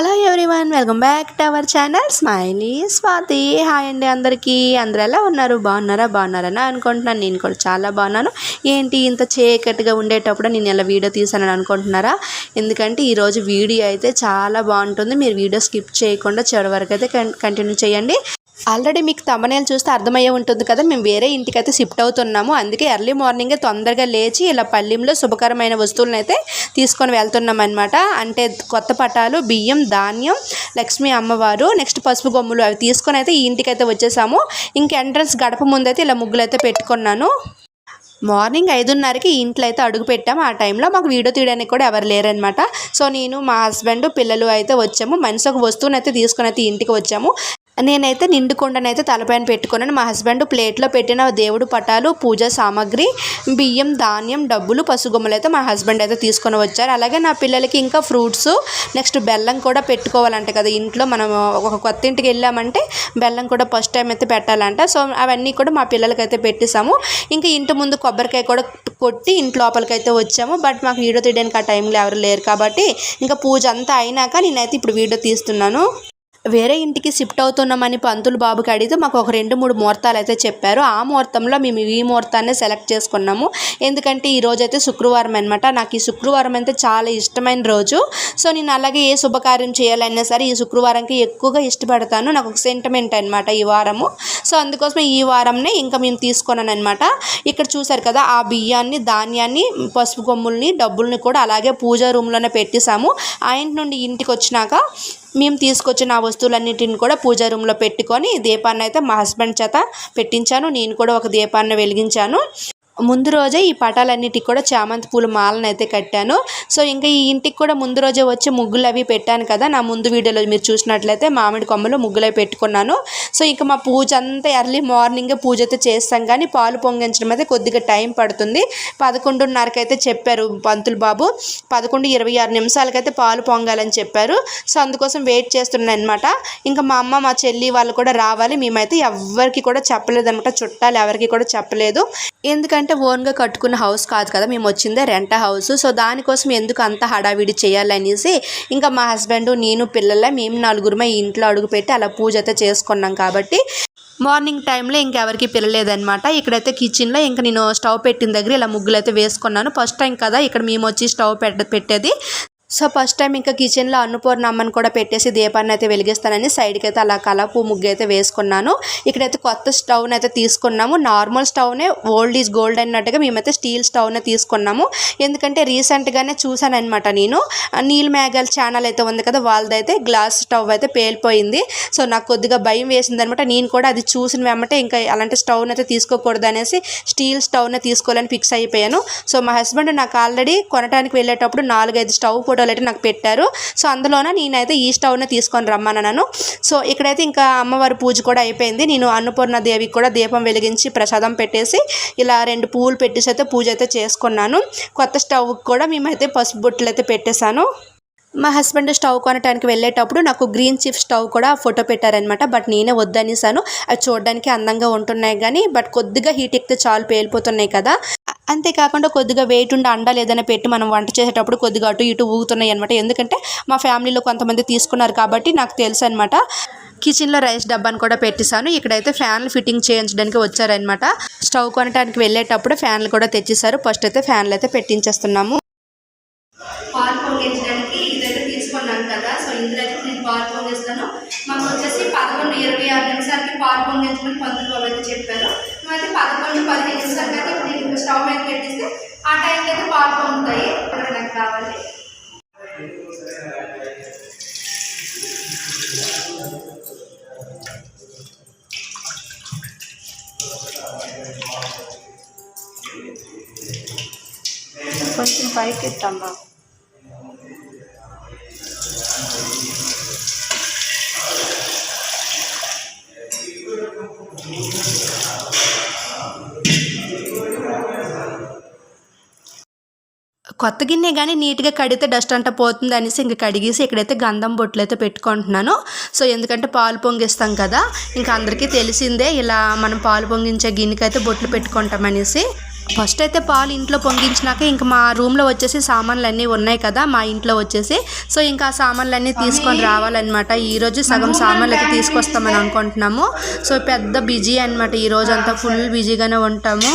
Hello everyone welcome back to our channel smiley Swathi hi అండి అందరికీ. అందరు ఎలా ఉన్నారు? బాగున్నారా? బాగున్నారని అనుకుంటున్నాను. నేను కూడా చాలా బాగున్నాను. ఏంటి ఇంత చీకటిగా ఉండేటప్పుడు నేను ఇలా వీడియో తీసానని అనుకుంటున్నారా? ఎందుకంటే ఈరోజు వీడియో అయితే చాలా బాగుంటుంది. మీరు వీడియో స్కిప్ చేయకుండా చివరి వరకు అయితే కంటిన్యూ చేయండి. ఆల్రెడీ మీకు తమ్మనేలు చూస్తే అర్థమయ్యే ఉంటుంది కదా మేము వేరే ఇంటికైతే షిఫ్ట్ అవుతున్నాము. అందుకే ఎర్లీ మార్నింగే తొందరగా లేచి ఇలా పల్లెంలో శుభకరమైన వస్తువులను అయితే తీసుకొని వెళ్తున్నాం అనమాట అంటే కొత్త పటాలు బియ్యం ధాన్యం లక్ష్మీ అమ్మవారు నెక్స్ట్ పసుపు గొమ్ములు అవి తీసుకొని అయితే ఈ ఇంటికైతే వచ్చేసాము. ఇంక ఎంట్రన్స్ గడప ముందైతే ఇలా ముగ్గులు అయితే పెట్టుకున్నాను. మార్నింగ్ ఐదున్నరకి ఇంట్లో అయితే అడుగు పెట్టాము. ఆ టైంలో మాకు వీడియో తీయడానికి కూడా ఎవరు లేరనమాట సో నేను మా హస్బెండ్ పిల్లలు అయితే వచ్చాము. మనిషి ఒక వస్తువుని అయితే తీసుకొని అయితే ఇంటికి వచ్చాము. నేనైతే నిండుకొండనైతే తలపైన పెట్టుకున్నాను. మా హస్బెండ్ ప్లేట్లో పెట్టిన దేవుడు పటాలు పూజా సామాగ్రి బియ్యం ధాన్యం డబ్బులు పసుగుమ్మలు అయితే మా హస్బెండ్ అయితే తీసుకొని వచ్చారు. అలాగే నా పిల్లలకి ఇంకా ఫ్రూట్స్ నెక్స్ట్ బెల్లం కూడా పెట్టుకోవాలంట కదా. ఇంట్లో మనం ఒక కొత్త ఇంటికి వెళ్ళామంటే బెల్లం కూడా ఫస్ట్ టైం అయితే పెట్టాలంట. సో అవన్నీ కూడా మా పిల్లలకి అయితే పెట్టేసాము ఇంకా ఇంటి ముందు కొబ్బరికాయ కూడా కొట్టి ఇంటి లోపలికి అయితే వచ్చాము. బట్ మాకు వీడియో తీయడానికి ఆ టైంలో ఎవరు లేరు కాబట్టి ఇంకా పూజ అంతా అయినాక నేనైతే ఇప్పుడు వీడియో తీస్తున్నాను. వేరే ఇంటికి షిఫ్ట్ అవుతున్నామని పంతులు బాబుకి అడిగితే మాకు ఒక రెండు మూడు ముహూర్తాలు అయితే చెప్పారు. ఆ ముహూర్తంలో మేము ఈ ముహూర్తాన్ని సెలెక్ట్ చేసుకున్నాము. ఎందుకంటే ఈ రోజు అయితే శుక్రవారం అనమాట నాకు ఈ శుక్రవారం అయితే చాలా ఇష్టమైన రోజు. సో నేను అలాగే ఏ శుభకార్యం చేయాలన్నా సరే ఈ శుక్రవారంకి ఎక్కువగా ఇష్టపడతాను. నాకు ఒక సెంటిమెంట్ అనమాట ఈ వారము. సో అందుకోసమే ఈ వారంనే ఇంకా మేము తీసుకున్నాను అనమాట ఇక్కడ చూసారు కదా ఆ బియ్యాన్ని ధాన్యాన్ని పసుపు కొమ్ముల్ని డబ్బుల్ని కూడా అలాగే పూజా రూమ్లోనే పెట్టేశాము. ఆ ఇంటి నుండి ఇంటికి వచ్చినాక మేము తీసుకొచ్చిన ఆ వస్తువులన్నిటిని కూడా పూజా రూమ్లో పెట్టుకొని దీపాన్ని అయితే మా హస్బెండ్ చేత పెట్టించాను. నేను కూడా ఒక దీపాన్ని వెలిగించాను. ముందు రోజే ఈ పటాలన్నిటికి కూడా చామంతి పూల మాలను అయితే కట్టాను. సో ఇంకా ఈ ఇంటికి కూడా ముందు రోజే వచ్చి ముగ్గులు అవి పెట్టాను కదా. నా ముందు వీడియోలో మీరు చూసినట్లయితే మామిడి కొమ్మలు ముగ్గులు అవి పెట్టుకున్నాను. సో ఇంకా మా పూజ అంతా ఎర్లీ మార్నింగే పూజ అయితే చేస్తాం. కానీ పాలు పొంగించడం అయితే కొద్దిగా టైం పడుతుంది. పదకొండున్నరకైతే అయితే చెప్పారు పంతులు బాబు. పదకొండు ఇరవై ఆరు నిమిషాలకైతే పాలు పొంగాలని చెప్పారు. సో అందుకోసం వెయిట్ చేస్తున్నాను అనమాట ఇంకా మా అమ్మ మా చెల్లి వాళ్ళు కూడా రావాలి. మేమైతే ఎవరికి కూడా చెప్పలేదు అనమాట చుట్టాలు ఎవరికి కూడా చెప్పలేదు. ఎందుకంటే ఓన్గా కట్టుకున్న హౌస్ కాదు కదా మేము వచ్చిందే రెంట హౌస్. సో దానికోసం ఎందుకు అంత హడావిడి చేయాలనేసి ఇంకా మా హస్బెండ్ నేను పిల్లల మేము నలుగురమే ఇంట్లో అడుగుపెట్టి అలా పూజ అయితే చేసుకున్నాం కాబట్టి. మార్నింగ్ టైంలో ఇంకెవరికి పిల్లలేదనమాట ఇక్కడైతే కిచెన్లో ఇంకా నేను స్టవ్ పెట్టిన దగ్గర ఇలా ముగ్గులు అయితే వేసుకున్నాను. ఫస్ట్ టైం కదా ఇక్కడ మేము వచ్చి స్టవ్ పెట్ట పెట్టేది. సో ఫస్ట్ టైం ఇంకా కిచెన్లో అన్నపూర్ణ అమ్మని కూడా పెట్టేసి దీపాన్ని అయితే వెలిగిస్తానని సైడ్కి అయితే అలా కలపు ముగ్గు అయితే వేసుకున్నాను. ఇక్కడైతే కొత్త స్టవ్ని అయితే తీసుకున్నాము. నార్మల్ స్టవ్నే ఓల్డ్ ఈజ్ గోల్డ్ అన్నట్టుగా మేమైతే స్టీల్ స్టవ్నే తీసుకున్నాము. ఎందుకంటే రీసెంట్గానే చూశానమాట నేను. నీల్ మేఘాల్ ఛానల్ అయితే ఉంది కదా వాళ్ళదైతే గ్లాస్ స్టవ్ అయితే పేలిపోయింది. సో నాకు కొద్దిగా భయం వేసింది అనమాట నేను కూడా అది చూసిన వెంబటే ఇంకా అలాంటి స్టవ్ని అయితే తీసుకోకూడదు అనేసి స్టీల్ స్టవ్నే తీసుకోవాలని ఫిక్స్ అయిపోయాను. సో మా హస్బెండ్ నాకు ఆల్రెడీ కొనడానికి వెళ్ళేటప్పుడు నాలుగైదు స్టవ్ ఫోటోలు అయితే నాకు పెట్టారు. సో అందులోనే నేనైతే ఈ స్టవ్నే తీసుకొని రమ్మన్నాను సో ఇక్కడైతే ఇంకా అమ్మవారి పూజ కూడా అయిపోయింది. నేను అన్నపూర్ణ దేవికి కూడా దీపం వెలిగించి ప్రసాదం పెట్టేసి ఇలా రెండు పువ్వులు పెట్టేసి అయితే పూజ అయితే చేసుకున్నాను. కొత్త స్టవ్కి కూడా మేమైతే పసుపు బొట్టులు అయితే పెట్టేశాను. మా హస్బెండ్ స్టవ్ కొనటానికి వెళ్ళేటప్పుడు నాకు గ్రీన్ చిప్ స్టవ్ కూడా ఫోటో పెట్టారనమాట బట్ నేనే వద్దనేసాను అవి చూడడానికి అందంగా ఉంటున్నాయి కానీ బట్ కొద్దిగా హీట్ ఎక్కితే చాలు పేలిపోతున్నాయి కదా. అంతేకాకుండా కొద్దిగా వెయిట్ ఉండే అండాలు ఏదైనా పెట్టి మనం వంట చేసేటప్పుడు కొద్దిగా అటు ఇటు ఊగుతున్నాయి అనమాట ఎందుకంటే మా ఫ్యామిలీలో కొంతమంది తీసుకున్నారు కాబట్టి నాకు తెలుసు అనమాట కిచెన్లో రైస్ డబ్బాను కూడా పెట్టేశాను. ఇక్కడైతే ఫ్యాన్లు ఫిట్టింగ్ చేయించడానికి వచ్చారనమాట స్టవ్ కొనడానికి వెళ్ళేటప్పుడు ఫ్యాన్లు కూడా తెచ్చేసారు ఫస్ట్ అయితే ఫ్యాన్లు అయితే పెట్టించేస్తున్నాము. పాలు పొంగించడానికి ఇదైతే తీసుకున్నాను కదా. సో ఇందులో అయితే నేను పాలు పొంగిస్తాను. మాకు వచ్చేసి పదకొండు ఇరవై ఆరు నిమిషాలకి పాలు పొంగించమని పంతులు బాబు అయితే చెప్పారు. మేమైతే పదకొండు పదిహేను నిమిషాలకి అయితే స్టవ్ మీద పెట్టిస్తే ఆ టైంకి అయితే పాలు పొంగుతాయి. నాకు కావాలి. కొంచెం పైకి ఇస్తాం బాబు. కొత్త గిన్నె కానీ నీట్గా కడిగితే డస్ట్ అంట పోతుంది అనేసి ఇంక కడిగేసి ఇక్కడైతే గంధం బొట్లు అయితే పెట్టుకుంటున్నాను. సో ఎందుకంటే పాలు పొంగిస్తాం కదా ఇంకా అందరికీ తెలిసిందే ఇలా మనం పాలు పొంగించే గిన్నెకి అయితే బొట్లు పెట్టుకుంటాం అనేసి. ఫస్ట్ అయితే పాలు ఇంట్లో పొంగించినాక ఇంకా మా రూమ్లో వచ్చేసి సామాన్లు అన్నీ ఉన్నాయి కదా మా ఇంట్లో వచ్చేసి. సో ఇంకా ఆ సామాన్లు అన్నీ తీసుకొని రావాలన్నమాట. ఈరోజు సగం సామాన్లు అయితే తీసుకొస్తామని అనుకుంటున్నాము. సో పెద్ద బిజీ అనమాట ఈ రోజు అంతా ఫుల్ బిజీగానే ఉంటాము.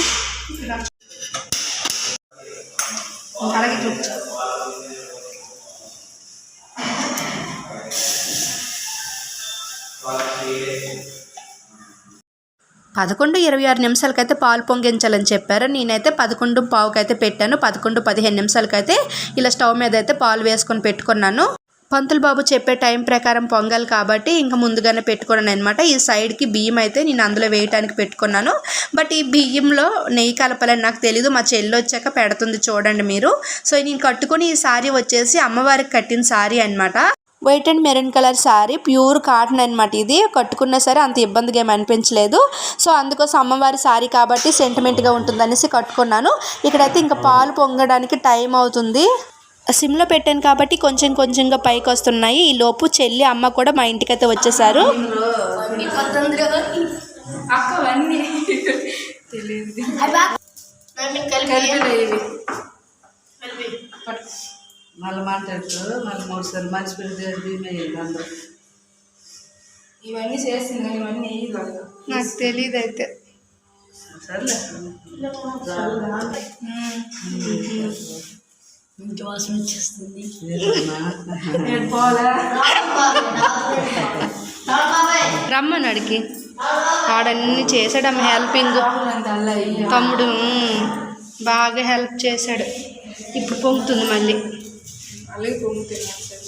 పదకొండు ఇరవై ఆరు నిమిషాలకైతే పాలు పొంగించాలని చెప్పారు. నేనైతే పదకొండు పావుకైతే పెట్టాను. పదకొండు పదిహేను నిమిషాలకైతే ఇలా స్టవ్ మీద అయితే పాలు వేసుకొని పెట్టుకున్నాను. పంతులు బాబు చెప్పే టైం ప్రకారం పొంగల్ కాబట్టి ఇంకా ముందుగానే పెట్టుకున్నాను అనమాట ఈ సైడ్కి బియ్యం అయితే నేను అందులో వేయటానికి పెట్టుకున్నాను. బట్ ఈ బియ్యంలో నెయ్యి కలపాలని నాకు తెలీదు. మా చెల్లి వచ్చాక పెడుతుంది చూడండి మీరు. సో నేను కట్టుకుని ఈ సారీ వచ్చేసి అమ్మవారికి కట్టిన సారీ అనమాట white and maroon colour sari pure cotton అనమాట ఇది. కట్టుకున్నా సరే అంత ఇబ్బందిగా ఏమి అనిపించలేదు. సో అందుకోసం అమ్మవారి శారీ కాబట్టి సెంటిమెంట్గా ఉంటుందనేసి కట్టుకున్నాను. ఇక్కడైతే ఇంకా పాలు పొంగడానికి టైం అవుతుంది. సిమ్లో పెట్టాను కాబట్టి కొంచెం కొంచెంగా పైకి వస్తున్నాయి. ఈ లోపు చెల్లి అమ్మ కూడా మా ఇంటికైతే వచ్చేసారు. మళ్ళీ మాట్లాడుతూ మళ్ళీ మూడు సార్లు మంచి ఇవన్నీ చేసింది కానీ ఇవన్నీ. నాకు తెలియదు అయితే. సర్లే. లేదమ్మా. నేను పోలా రమ్మని అడిగి ఆడన్నీ చేశాడమ్మ హెల్పింగ్. తమ్ముడు బాగా హెల్ప్ చేశాడు. ఇప్పుడు పొంగుతుంది మళ్ళీ. అలాగే పొంగుతుంది అటు సైడ్.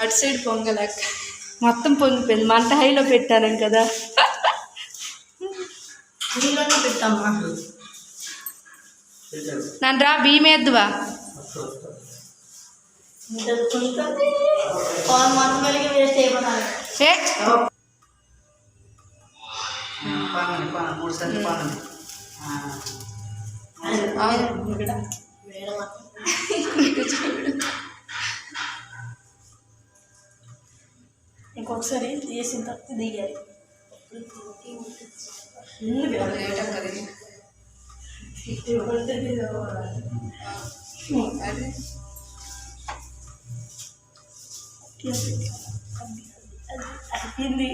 అటు సైడ్ పొంగలేక. మొత్తం పొంగిపోయింది. మంట హైలో పెట్టాను కదా. నన్ను మూడు సార్లు పానం ఇంకొకసారి చేసిన తర్వాత దిగాలి. అయిపోయింది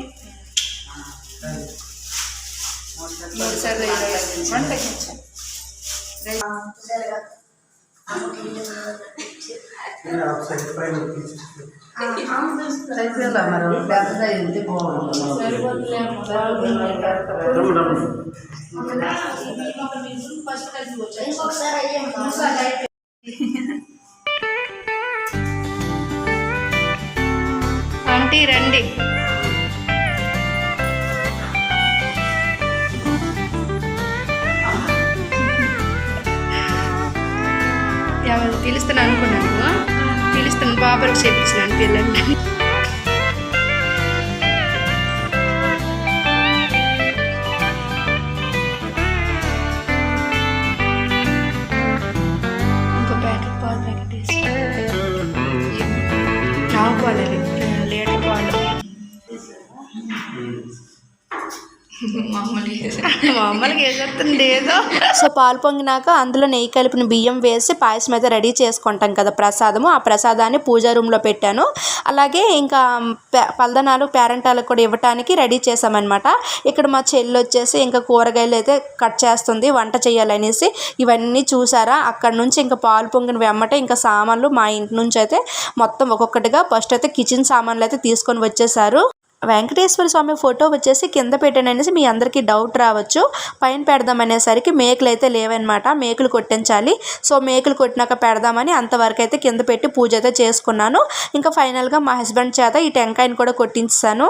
మూడు సార్లు వేయాలి. మంట కొంచెం. సైజులో మరి పెద్దగా బాగుంటుంది ఆంటీ రండి ఎవరు పిలుస్తాను అనుకున్నాను. పిలుస్తాను బాబులకు చేపించినాను పిల్లల్ని ఇంకో ప్యాకెట్ మామూలుగా వేసేస్తుంది ఏదో. సో పాలు పొంగినాక అందులో నెయ్యి కలిపిన బియ్యం వేసి పాయసం అయితే రెడీ చేసుకుంటాం కదా ప్రసాదము. ఆ ప్రసాదాన్ని పూజా రూమ్లో పెట్టాను. అలాగే ఇంకా పలదనాలు పేరెంటాలకు కూడా ఇవ్వటానికి రెడీ చేసామన్నమాట ఇక్కడ మా చెల్లి వచ్చేసి ఇంకా కూరగాయలు అయితే కట్ చేస్తుంది వంట చేయాలనేసి. ఇవన్నీ చూసారా? అక్కడ నుంచి ఇంకా పాలు పొంగిన వెమ్మట ఇంకా సామాన్లు మా ఇంటి నుంచి అయితే మొత్తం ఒక్కొక్కటిగా ఫస్ట్ అయితే కిచెన్ సామాన్లు అయితే తీసుకొని వచ్చేసారు. వెంకటేశ్వర స్వామి ఫోటో వచ్చేసి కింద పెట్టాననేసి మీ అందరికీ డౌట్ రావచ్చు. పైన పెడదాం అనేసరికి అయితే లేవన్నమాట. మేకలు కొట్టించాలి. సో మేకలు కొట్టినాక పెడదామని అంతవరకు అయితే కింద పెట్టి పూజ అయితే చేసుకున్నాను. ఇంకా ఫైనల్గా మా హస్బెండ్ చేత ఈ టెంకాయని కూడా కొట్టించాను.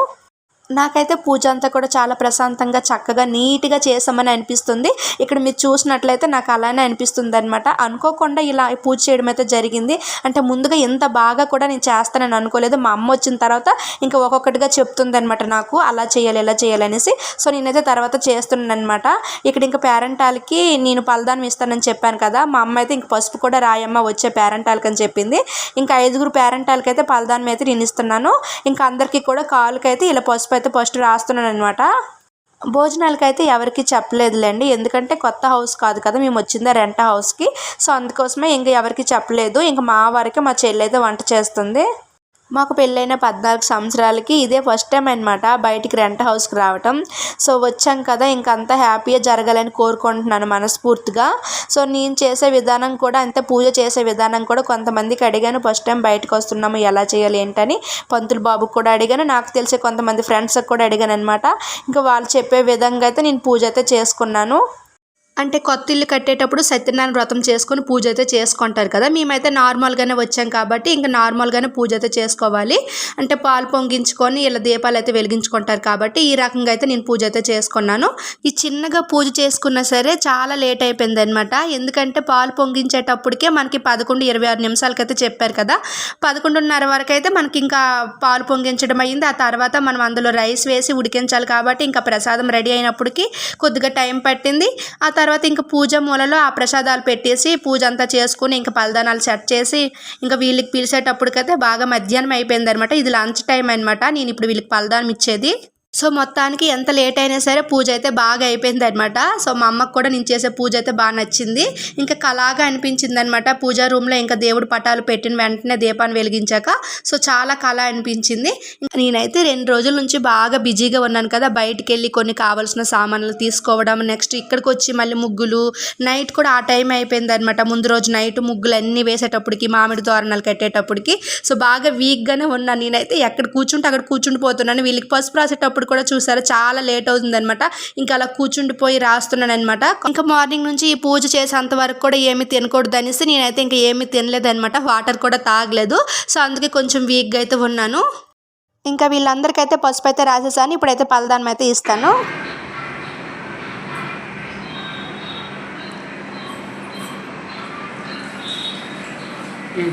నాకైతే పూజ అంతా కూడా చాలా ప్రశాంతంగా చక్కగా నీట్గా చేసామని అనిపిస్తుంది. ఇక్కడ మీరు చూసినట్లయితే నాకు అలానే అనిపిస్తుంది అనమాట అనుకోకుండా ఇలా పూజ చేయడం అయితే జరిగింది. అంటే ముందుగా ఇంత బాగా కూడా నేను చేస్తానని అనుకోలేదు. మా అమ్మ వచ్చిన తర్వాత ఇంకా ఒక్కొక్కటిగా చెప్తుంది అనమాట నాకు అలా చేయాలి ఇలా చేయాలనేసి సో నేనైతే తర్వాత చేస్తున్నాను అనమాట ఇక్కడ ఇంకా పేరెంటాలకి నేను పలదానం ఇస్తానని చెప్పాను కదా మా అమ్మ అయితే ఇంక పసుపు కూడా రాయమ్మ వచ్చే పేరెంటాలకి అని చెప్పింది. ఇంకా ఐదుగురు పేరెంటాలకి అయితే పలదానం అయితే నేను ఇస్తున్నాను. ఇంకా అందరికీ కూడా కాలుకైతే ఇలా పసుపు అయితే ఫస్ట్ రాస్తున్నాను అనమాట భోజనాలకైతే ఎవరికి చెప్పలేదులేండి. ఎందుకంటే కొత్త హౌస్ కాదు కదా మేము వచ్చిందే రెంట్ హౌస్కి. సో అందుకోసమే ఇంకా ఎవరికి చెప్పలేదు. ఇంకా మా వారికి మా చెల్లి అయితే వంట చేస్తుంది. మాకు పెళ్ళైన పద్నాలుగు సంవత్సరాలకి ఇదే ఫస్ట్ టైం అనమాట బయటికి రెంట్ హౌస్కి రావటం. సో వచ్చాం కదా ఇంకంత హ్యాపీగా జరగాలని కోరుకుంటున్నాను మనస్ఫూర్తిగా. సో నేను చేసే విధానం కూడా అంతే పూజ చేసే విధానం కూడా కొంతమందికి అడిగాను ఫస్ట్ టైం బయటకు వస్తున్నాము ఎలా చేయాలి ఏంటని. పంతులు బాబుకి కూడా అడిగాను నాకు తెలిసే కొంతమంది ఫ్రెండ్స్కి కూడా అడిగాను అనమాట ఇంకా వాళ్ళు చెప్పే విధంగా అయితే నేను పూజ అయితే చేసుకున్నాను. అంటే కొత్త ఇల్లు కట్టేటప్పుడు సత్యనారాయణ వ్రతం చేసుకొని పూజ అయితే చేసుకుంటారు కదా. మేమైతే నార్మల్గానే వచ్చాం కాబట్టి ఇంకా నార్మల్గానే పూజ అయితే చేసుకోవాలి. అంటే పాలు పొంగించుకొని ఇలా దీపాలు అయితే వెలిగించుకుంటారు కాబట్టి ఈ రకంగా అయితే నేను పూజ అయితే చేసుకున్నాను. ఈ చిన్నగా పూజ చేసుకున్నా సరే చాలా లేట్ అయిపోయింది అనమాట ఎందుకంటే పాలు పొంగించేటప్పటికే మనకి పదకొండు ఇరవై ఆరు నిమిషాలకైతే చెప్పారు కదా. పదకొండున్నర వరకు అయితే మనకి ఇంకా పాలు పొంగించడం అయ్యింది. ఆ తర్వాత మనం అందులో రైస్ వేసి ఉడికించాలి కాబట్టి ఇంకా ప్రసాదం రెడీ అయినప్పటికీ కొద్దిగా టైం పట్టింది. ఆ తర్వాత ఇంకా పూజ మూలలో ఆ ప్రసాదాలు పెట్టేసి పూజ అంతా చేసుకుని ఇంకా పలదానాలు సెట్ చేసి ఇంకా వీళ్ళకి పిలిచేటప్పటికైతే బాగా మధ్యాహ్నం అయిపోయింది అనమాట ఇది లంచ్ టైం అనమాట నేను ఇప్పుడు వీళ్ళకి పలదానం ఇచ్చేది. సో మొత్తానికి ఎంత లేట్ అయినా సరే పూజ అయితే బాగా అయిపోయింది అనమాట సో మా అమ్మకు కూడా నేను చేసే పూజ అయితే బాగా నచ్చింది. ఇంకా కళాగా అనిపించింది అనమాట పూజా రూమ్లో ఇంకా దేవుడు పటాలు పెట్టిన వెంటనే దీపాన్ని వెలిగించాక. సో చాలా కళ అనిపించింది. ఇంకా నేనైతే రెండు రోజుల నుంచి బాగా బిజీగా ఉన్నాను కదా. బయటికి వెళ్ళి కొన్ని కావాల్సిన సామాన్లు తీసుకోవడం నెక్స్ట్ ఇక్కడికి వచ్చి మళ్ళీ ముగ్గులు నైట్ కూడా ఆ టైం అయిపోయింది అనమాట ముందు రోజు నైట్ ముగ్గులు అన్నీ వేసేటప్పటికి మామిడి తోరణాలు కట్టేటప్పటికి. సో బాగా వీక్గానే ఉన్నాను నేనైతే ఎక్కడ కూర్చుంటే అక్కడ కూర్చుండిపోతున్నాను. వీళ్ళకి పసుపు రాసేటప్పుడు కూడా చూసారా చాలా లేట్ అవుతుంది అనమాట ఇంకా అలా కూర్చుండిపోయి రాస్తున్నాను అనమాట ఇంకా మార్నింగ్ నుంచి ఈ పూజ చేసేంత వరకు కూడా ఏమి తినకూడదు అనేసి నేనైతే ఇంకా ఏమి తినలేదు అనమాట వాటర్ కూడా తాగలేదు. సో అందుకే కొంచెం వీక్గా అయితే ఉన్నాను. ఇంకా వీళ్ళందరికైతే పసుపు అయితే రాసేసాను. ఇప్పుడైతే పలదానం అయితే ఇస్తాను. Hmm.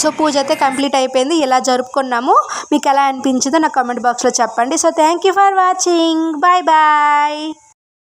సో పూజ అయితే కంప్లీట్ అయిపోయింది. ఎలా జరుపుకున్నాము? మీకు ఎలా అనిపించిందో నా కామెంట్ బాక్స్లో చెప్పండి. So thank you for watching. Bye bye.